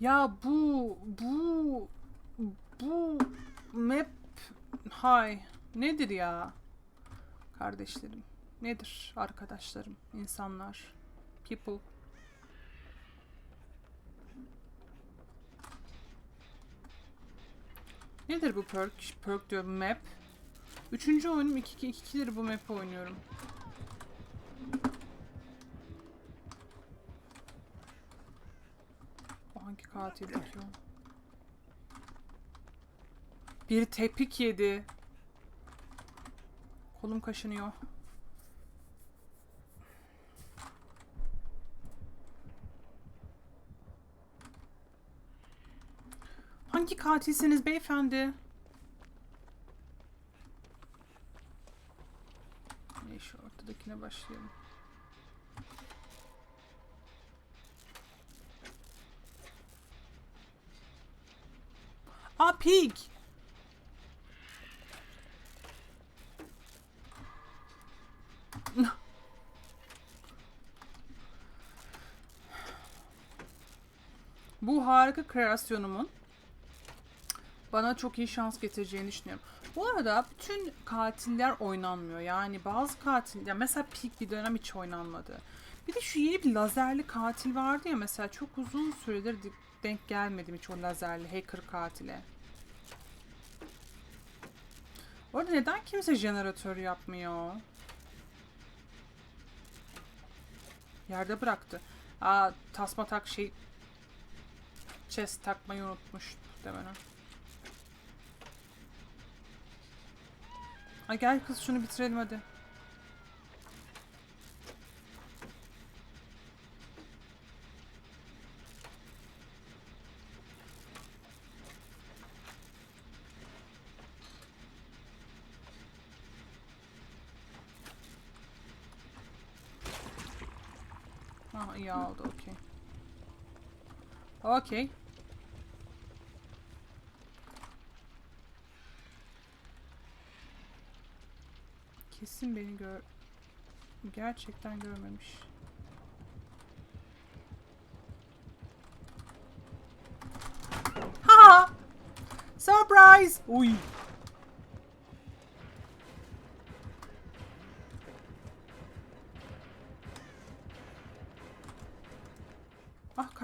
Ya bu bu bu map hay nedir ya? Kardeşlerim nedir arkadaşlarım insanlar people Nedir bu perk? Perk diyorum map. Üçüncü oyunum 2 2 2'leri bu map'i oynuyorum. Bu hangi katil bakıyor? Bir tepik yedi. Kolum kaşınıyor. Hangi katilsiniz beyefendi? Ne şu ortadakine başlayalım. Pig. Bu harika kreasyonumun bana çok iyi şans getireceğini düşünüyorum. Bu arada bütün katiller oynanmıyor. Yani bazı katil, ya mesela Pig bir dönem hiç oynanmadı. Bir de şu yeni bir lazerli katil vardı ya mesela çok uzun süredir di- denk gelmedim hiç o lazerli hacker katile. Orada neden kimse jeneratör yapmıyor? Yerde bıraktı. Aa tasma tak şey chest takmayı unutmuş muhtemelen. Ay gel kız şunu bitirelim hadi. Ha iyi oldu okey. Okey. Kesin beni gör... Gerçekten görmemiş. Ha! Surprise! Uy.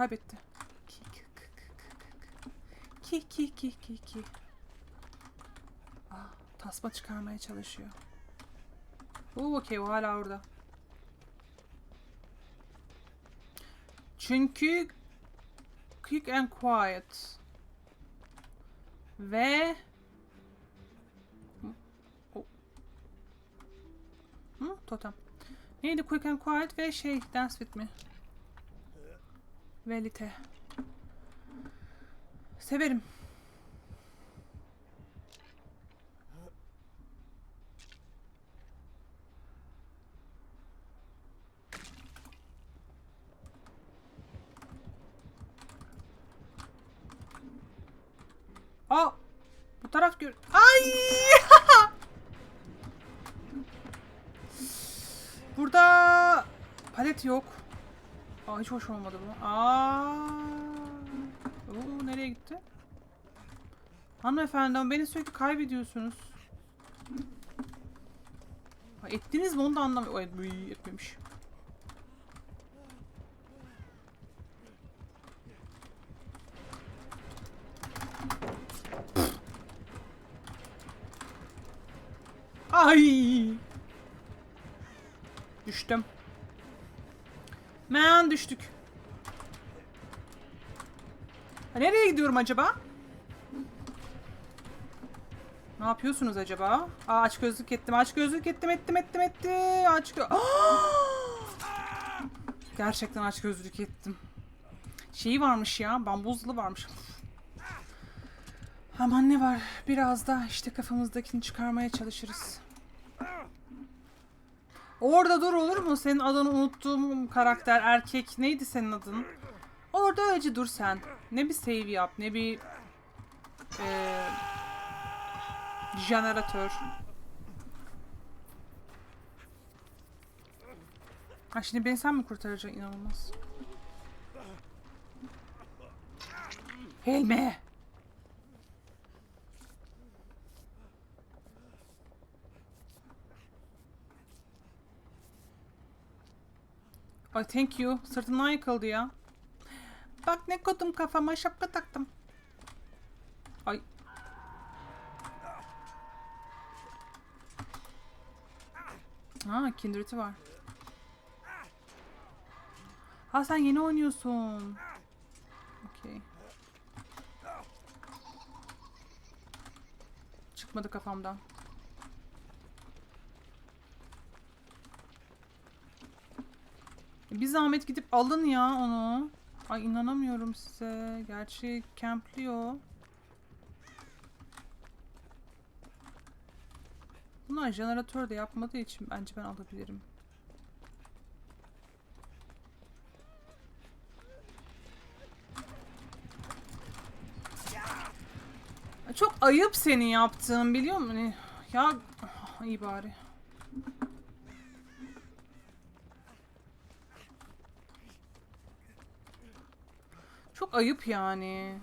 kaybetti. Ki ki ki ki ki. Aa, ah, tasma çıkarmaya çalışıyor. Oo okey o hala orada. Çünkü quick and quiet. Ve Hı? Totem. Neydi Quick and Quiet ve şey Dance With Me. Velite. Severim. Aa! Bu taraf gör... Ay! Burada palet yok. Aa hiç hoş olmadı bu. Aa! Oo, nereye gitti? Hanımefendi beni sürekli kaybediyorsunuz. Ha, ettiniz mi onu da anlamıyorum. Evet, etmemiş. Ay! Düştüm. Men düştük. Ha, nereye gidiyorum acaba? Ne yapıyorsunuz acaba? Aa, aç gözlük ettim, aç gözlük ettim, ettim, ettim, ettim. Aç gö Gerçekten aç gözlük ettim. Şeyi varmış ya, bambuzlu varmış. Aman ne var, biraz da işte kafamızdakini çıkarmaya çalışırız. Orada dur olur mu? Senin adını unuttuğum karakter erkek neydi senin adın? Orada öylece dur sen. Ne bir save yap, ne bir eee jeneratör. Ha şimdi beni sen mi kurtaracaksın inanılmaz. Helme. Ay thank you. Sırtımdan yıkıldı ya. Bak ne koydum kafama şapka taktım. Ay. Ha kindreti var. Ha sen yeni oynuyorsun. Okey. Çıkmadı kafamdan. Bir zahmet gidip alın ya onu. Ay inanamıyorum size. Gerçi campliyor. Bunlar jeneratör de yapmadığı için bence ben alabilirim. Çok ayıp senin yaptığın biliyor musun? Hani Ya ah, iyi bari. Çok ayıp yani.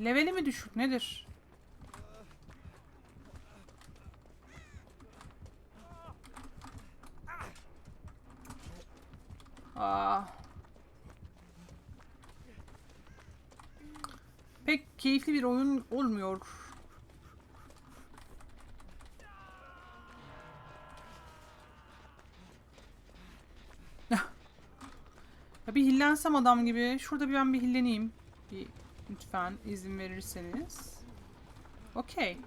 Leveli mi düşük nedir? Aa. Pek keyifli bir oyun olmuyor. Ya bir hillensem adam gibi. Şurada bir ben bir hilleneyim. Bir lütfen izin verirseniz. Okey.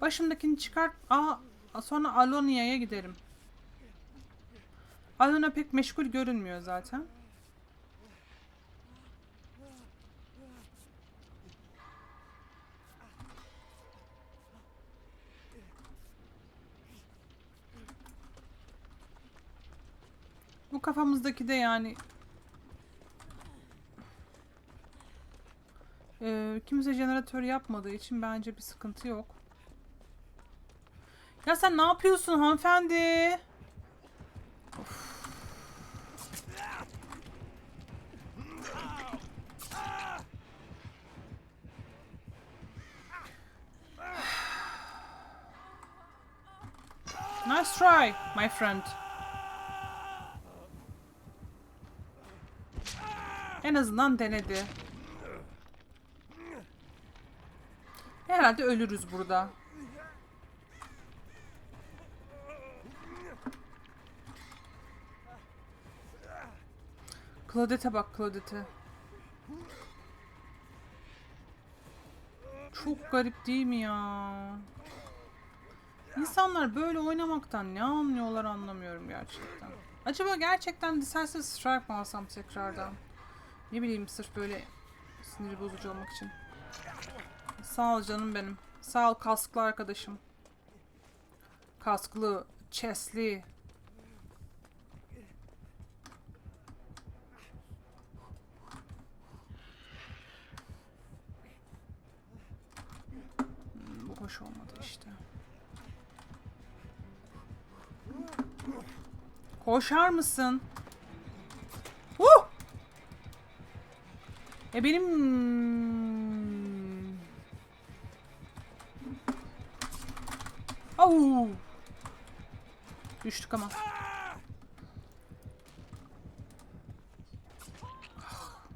Başımdakini çıkart. Aa, sonra Alonia'ya giderim. Alona pek meşgul görünmüyor zaten. Bu kafamızdaki de yani Ee, kimse jeneratör yapmadığı için bence bir sıkıntı yok. Ya sen ne yapıyorsun hanımefendi? Nice try, my friend. En azından denedi. Herhalde ölürüz burada. Claudette'e bak Claudette'e. Çok garip değil mi ya? İnsanlar böyle oynamaktan ne anlıyorlar anlamıyorum gerçekten. Acaba gerçekten Decisive Strike mı alsam tekrardan? Ne bileyim sırf böyle siniri bozucu olmak için. Sağ ol canım benim. Sağ ol kasklı arkadaşım. Kasklı, chestli. Hmm, bu hoş olmadı işte. Koşar mısın? E benim... Au! Düştük ama.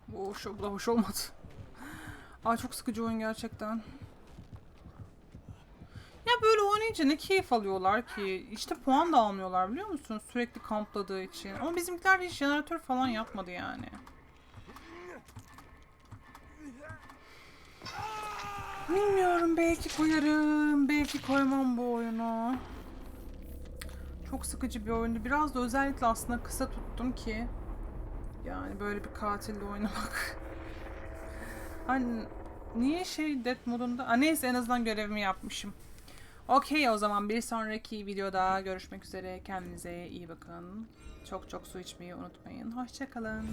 Bu hoş, bu hoş olmadı. Aa çok sıkıcı oyun gerçekten. Ya böyle oynayınca ne keyif alıyorlar ki? İşte puan da almıyorlar biliyor musun? Sürekli kampladığı için. Ama bizimkiler hiç jeneratör falan yapmadı yani. Bilmiyorum belki koyarım, belki koymam bu oyunu. Çok sıkıcı bir oyundu. Biraz da özellikle aslında kısa tuttum ki yani böyle bir katille oynamak. Hani niye şey death modunda? Aa, neyse en azından görevimi yapmışım. Okey o zaman bir sonraki videoda görüşmek üzere. Kendinize iyi bakın. Çok çok su içmeyi unutmayın. Hoşçakalın.